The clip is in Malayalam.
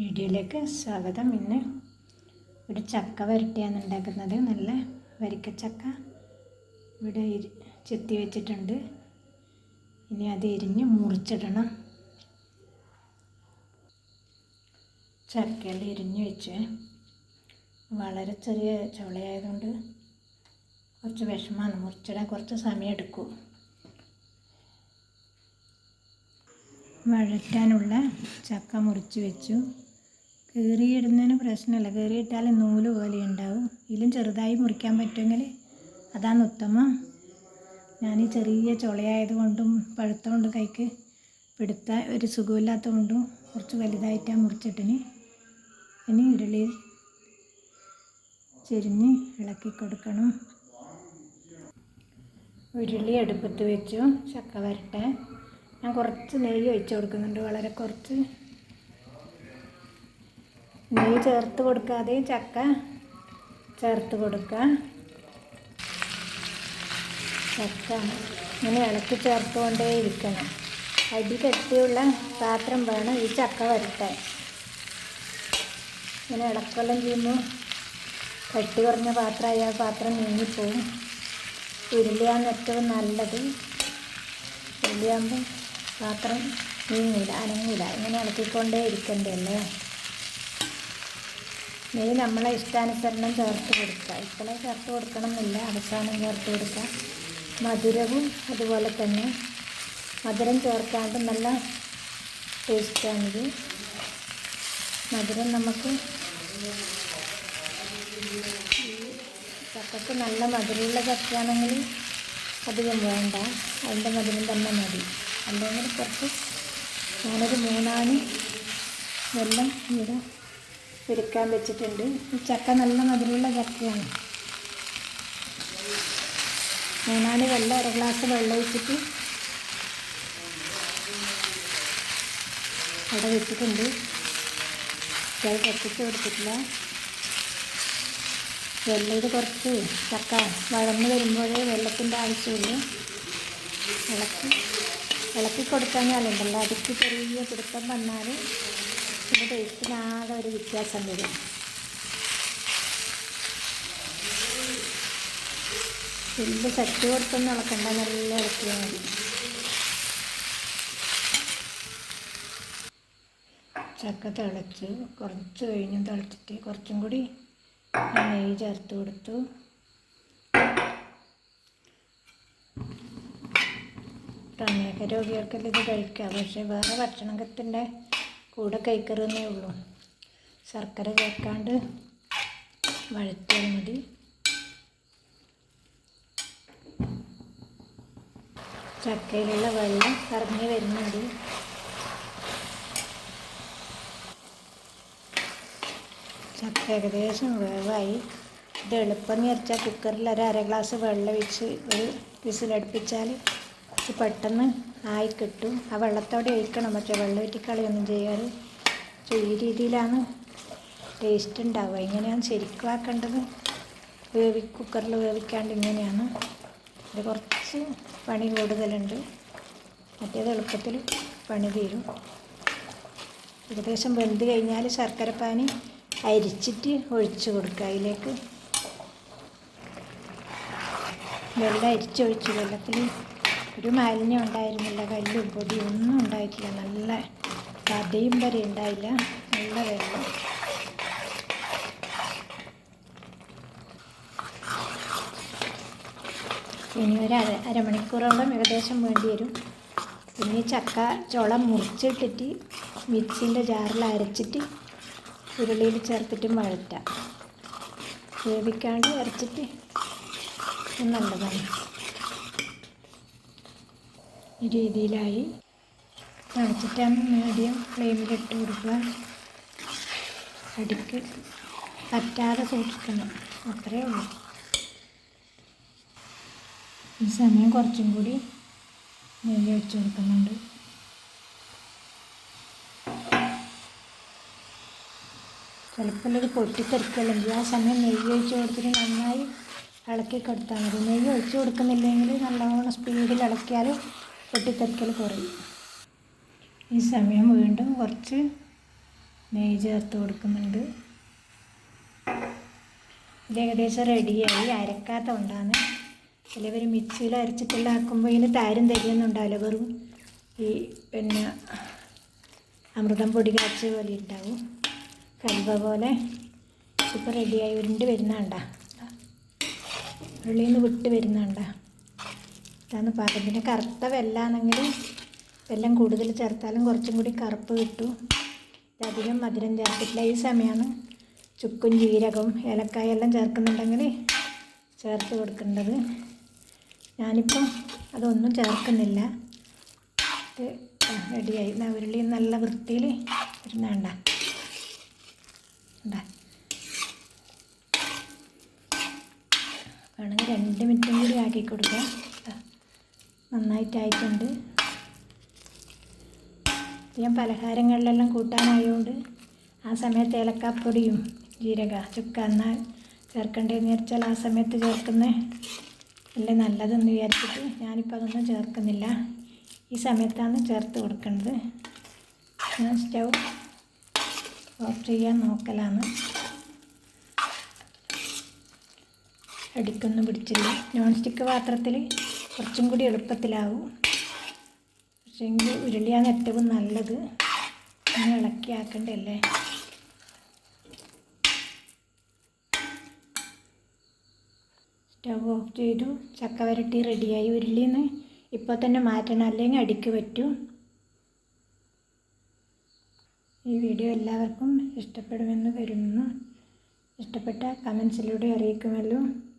വീഡിയോയിലേക്ക് സ്വാഗതം. ഇന്ന് ഒരു ചക്ക വരട്ടിയാണ് ഉണ്ടാക്കുന്നത്. നല്ല വരിക്കച്ചക്ക ഇവിടെ ചെത്തി വെച്ചിട്ടുണ്ട്. ഇനി അത് എരിഞ്ഞ് മുറിച്ചിടണം. ചക്കയിൽ എരിഞ്ഞ് വെച്ച് വളരെ ചെറിയ ചുളയായതുകൊണ്ട് കുറച്ച് വിഷമമാണ് മുറിച്ചിടാൻ കുറച്ച് സമയം എടുക്കും. വഴറ്റാനുള്ള ചക്ക മുറിച്ച് വെച്ചു. കീറിയിടുന്നതിന് പ്രശ്നമില്ല. കീറിയിട്ടാൽ നൂൽ പോലെ ഉണ്ടാവും. ഇതിലും ചെറുതായി മുറിക്കാൻ പറ്റുമെങ്കിൽ അതാണ് ഉത്തമം. ഞാൻ ഈ ചെറിയ ചുളയായത് കൊണ്ടും പഴുത്ത കൊണ്ടും കൈക്ക് പിടുത്ത ഒരു സുഖമില്ലാത്ത കൊണ്ടും കുറച്ച് വലുതായിട്ടാണ് മുറിച്ചിട്ടിന്. ഇനി ഉരുളി ചെരിഞ്ഞ് ഇളക്കി കൊടുക്കണം. ഉരുളി അടുപ്പത്ത് വെച്ചു. ചക്ക വരട്ടെ. ഞാൻ കുറച്ച് നെയ്യ് ഒഴിച്ച് കൊടുക്കുന്നുണ്ട്. വളരെ കുറച്ച് നെയ്യ് ചേർത്ത് കൊടുക്കാതെ ചക്ക ചേർത്ത് കൊടുക്കുക. ചക്ക ഇങ്ങനെ ഇളക്കി ചേർത്തുകൊണ്ടേ ഇരിക്കണം. അടി കെട്ടിയുള്ള പാത്രം വേണം. ഈ ചക്ക വരട്ടാൻ ഇങ്ങനെ ഇളക്കെല്ലാം ചെയ്യുമ്പോൾ കട്ടി കുറഞ്ഞ പാത്രമായ പാത്രം നീങ്ങിപ്പോവും. ഉരുളിയാണ് ഏറ്റവും നല്ലത്. ഉരുളിയാകുമ്പോൾ പാത്രം നീങ്ങില്ല അനങ്ങില്ല. ഇങ്ങനെ ഇളക്കിക്കൊണ്ടേ ഇരിക്കണ്ടല്ലേ? നെയ്യ് നമ്മളെ ഇഷ്ടാനുസരണം ചേർത്ത് കൊടുക്കുക. ഇപ്പോഴേ ചേർത്ത് കൊടുക്കണം എന്നില്ല അവസാനം ചേർത്ത് കൊടുക്കുക. മധുരവും അതുപോലെ തന്നെ മധുരം ചേർക്കാണ്ട് നല്ല ടേസ്റ്റാണിത് മധുരം നമുക്ക് ചക്കക്ക് നല്ല മധുരമുള്ള ചക്കയാണെങ്കിൽ അധികം വേണ്ട. അതിന്റെ മധുരം തന്നെ മതി. അല്ലെങ്കിൽ കുറച്ച് ഞാനൊരു മൂന്നാൽ വെള്ളം ഇവിടെ പെരുക്കാൻ വെച്ചിട്ടുണ്ട്. ഈ ചക്ക നല്ല മധുരമുള്ള ചക്കയാണ്. മൂന്നാൽ വെള്ളം അര ഗ്ലാസ് വെള്ളം വെച്ചിട്ട് അവിടെ വെച്ചിട്ടുണ്ട്. അത് കത്തിച്ച് കൊടുത്തിട്ടില്ല. വെള്ളം ഇത് കുറച്ച് ചക്ക വളർന്നു വരുമ്പോഴേ വെള്ളത്തിന്റെ ആവശ്യമുള്ളൂ. ഇളക്കി ഇളക്കി കൊടുക്കാഞ്ഞാലുണ്ടല്ലോ അതിക്ക് ചെറിയ പിടുത്തം വന്നാൽ ഇതിന്റെ ടേസ്റ്റിനാകെ ഒരു വ്യത്യാസം വരും. വലിയ ശക്തി കൊടുത്തൊന്നും ഇളക്കണ്ട നല്ല ഇളക്കിയാൽ മതി. ചക്ക തിളച്ച് കുറച്ച് കഴിഞ്ഞ് തിളച്ചിട്ട് കുറച്ചും കൂടി നെയ്യ് ചേർത്ത് കൊടുത്തു. പ്രമേഹ രോഗികൾക്കെല്ലാം ഇത് കഴിക്കാം. പക്ഷേ വേറെ ഭക്ഷണത്തിന്റെ കൂടെ കഴിക്കരുതെന്നേ ഉള്ളൂ. ശർക്കര ചേർക്കാണ്ട് വഴറ്റിയാൽ മതി. ചക്കയിലുള്ള വെള്ളം കറങ്ങി വരുന്നുണ്ട്. ചക്ക ഏകദേശം വേവായി. ഇത് എളുപ്പം എന്ന് കുക്കറിൽ ഒരു അര ഗ്ലാസ് വെള്ളം വെച്ച് ഒരു വിസിലടുപ്പിച്ചാൽ ഇത് പെട്ടെന്ന് ആയി കിട്ടും ആ വെള്ളത്തോടെ ഒഴിക്കണം. പക്ഷേ വെള്ളം ഊറ്റിക്കളയൊന്നും ചെയ്യാറ് ഈ രീതിയിലാണ് ടേസ്റ്റ് ഉണ്ടാവുക. ഇങ്ങനെയാണ് ശരിക്കും ആക്കേണ്ടത്. വേവി കുക്കറിൽ വേവിക്കാണ്ട് ഇങ്ങനെയാണ്. ഇത് കുറച്ച് പണി കൂടുതലുണ്ട്. മറ്റേത് എളുപ്പത്തിൽ പണി തീരും. ഏകദേശം വെന്ത് കഴിഞ്ഞാൽ ശർക്കരപ്പാനി അരിച്ചിട്ട് ഒഴിച്ചു കൊടുക്കുക. അതിലേക്ക് വെള്ളം അരിച്ചൊഴിച്ചു വെള്ളത്തിൽ ഒരു മാലിന്യം ഉണ്ടായിരുന്നില്ല കല്ലും പൊടിയും ഒന്നും ഉണ്ടായിട്ടില്ല. നല്ല കഥയും വരെ ഉണ്ടായില്ല. നല്ല വെള്ളം. ഇനി ഒരു അര അരമണിക്കൂറോളം ഏകദേശം വേണ്ടി വരും. പിന്നെ ചക്ക ചോളം മുറിച്ചിട്ടിട്ട് മിക്സിന്റെ ജാറിൽ അരച്ചിട്ട് ഉരുളിയിൽ ചേർത്തിട്ട് വഴറ്റാം. വേവിക്കാണ്ട് അരച്ചിട്ട് നല്ലതാണ്. ഈ രീതിയിലായി തിളച്ചിട്ടാണ് മീഡിയം ഫ്ലെയിമിലിട്ട് കൊടുക്കുക. അടിക്ക് പറ്റാതെ സൂക്ഷിക്കണം. അത്രയേ ഉള്ളൂ. ഈ സമയം കുറച്ചും കൂടി നെയ്യ് വെച്ച് കൊടുക്കുന്നുണ്ട്. ചിലപ്പോൾ ഇത് പൊട്ടിത്തെറിക്കല്ലെങ്കിൽ ആ സമയം നെയ്യ് ഒഴിച്ച് കൊടുത്തിട്ട് നന്നായി ഇളക്കി കൊടുത്താൽ മതി. നെയ്യ് ഒഴിച്ച് കൊടുക്കുന്നില്ലെങ്കിൽ നല്ലോണം സ്പീഡിൽ ഇളക്കിയാൽ പൊട്ടിത്തെറിക്കൽ കുറയും. ഈ സമയം വീണ്ടും കുറച്ച് നെയ്യ് ചേർത്ത് കൊടുക്കുന്നുണ്ട്. ഇത് ഏകദേശം റെഡിയായി. അരക്കാത്ത കൊണ്ടാണ്. ചിലവർ മിക്സിയിൽ ആക്കുമ്പോൾ ഇതിന് താരം തരിയൊന്നും ഉണ്ടാവില്ല വെറും ഈ പിന്നെ അമൃതം പൊടി കാച്ച പോലെ ഉണ്ടാവും. കൽവ പോലെ ഇപ്പോൾ റെഡിയായി ഉരുണ്ട് വരുന്നണ്ട ഉള്ളിൽ നിന്ന് വിട്ട് വരുന്നണ്ട ഇതാണ് പാകം പിന്നെ കറുത്ത വെല്ലാണെങ്കിൽ വെല്ലം കൂടുതൽ ചേർത്താലും കുറച്ചും കൂടി കറുപ്പ് കിട്ടും. ഇതധികം മധുരം ചേർത്തിട്ടില്ല. ഈ സമയമാണ് ചുക്കും ജീരകവും ഏലക്കായ എല്ലാം ചേർക്കുന്നുണ്ടെങ്കിൽ ചേർത്ത് കൊടുക്കേണ്ടത്. ഞാനിപ്പം അതൊന്നും ചേർക്കുന്നില്ല. ഇത് റെഡിയായി. ഉരുളി നല്ല വൃത്തിയിൽ ഇരുന്നേണ്ട വേണമെങ്കിൽ രണ്ട് മിനിറ്റും കൂടി ആക്കി കൊടുക്കാം നന്നായിട്ടായിട്ടുണ്ട്. ഞാൻ പലഹാരങ്ങളിലെല്ലാം കൂട്ടാനായതുകൊണ്ട് ആ സമയത്ത് ഏലക്കാപ്പൊടിയും ജീരക ചുക്ക എന്നാൽ ചേർക്കേണ്ടതെന്ന് വിചാരിച്ചാൽ ആ സമയത്ത് ചേർക്കുന്ന അല്ലേ നല്ലതെന്ന് വിചാരിച്ചിട്ട് ഞാനിപ്പോൾ അതൊന്നും ചേർക്കുന്നില്ല. ഈ സമയത്താണ് ചേർത്ത് കൊടുക്കേണ്ടത് ഞാൻ സ്റ്റൗ ഓഫ് ചെയ്യാൻ നോക്കലാണ്. അടിക്കൊന്നും പിടിച്ചില്ല. നോൺ സ്റ്റിക്ക് പാത്രത്തിൽ കുറച്ചും കൂടി എളുപ്പത്തിലാവും. പക്ഷേങ്കിൽ ഉരുളിയാണ് ഏറ്റവും നല്ലത്. ഇളക്കി ആക്കണ്ടല്ലേ? സ്റ്റവ് ഓഫ് ചെയ്തു. ചക്ക വരട്ടി റെഡിയായി. ഉരുളിന്ന് ഇപ്പോൾ തന്നെ മാറ്റണം. അല്ലെങ്കിൽ അടിക്ക് പറ്റും. ഈ വീഡിയോ എല്ലാവർക്കും ഇഷ്ടപ്പെടുമെന്ന് കരുതുന്നു. ഇഷ്ടപ്പെട്ട കമൻസിലൂടെ അറിയിക്കുമല്ലോ.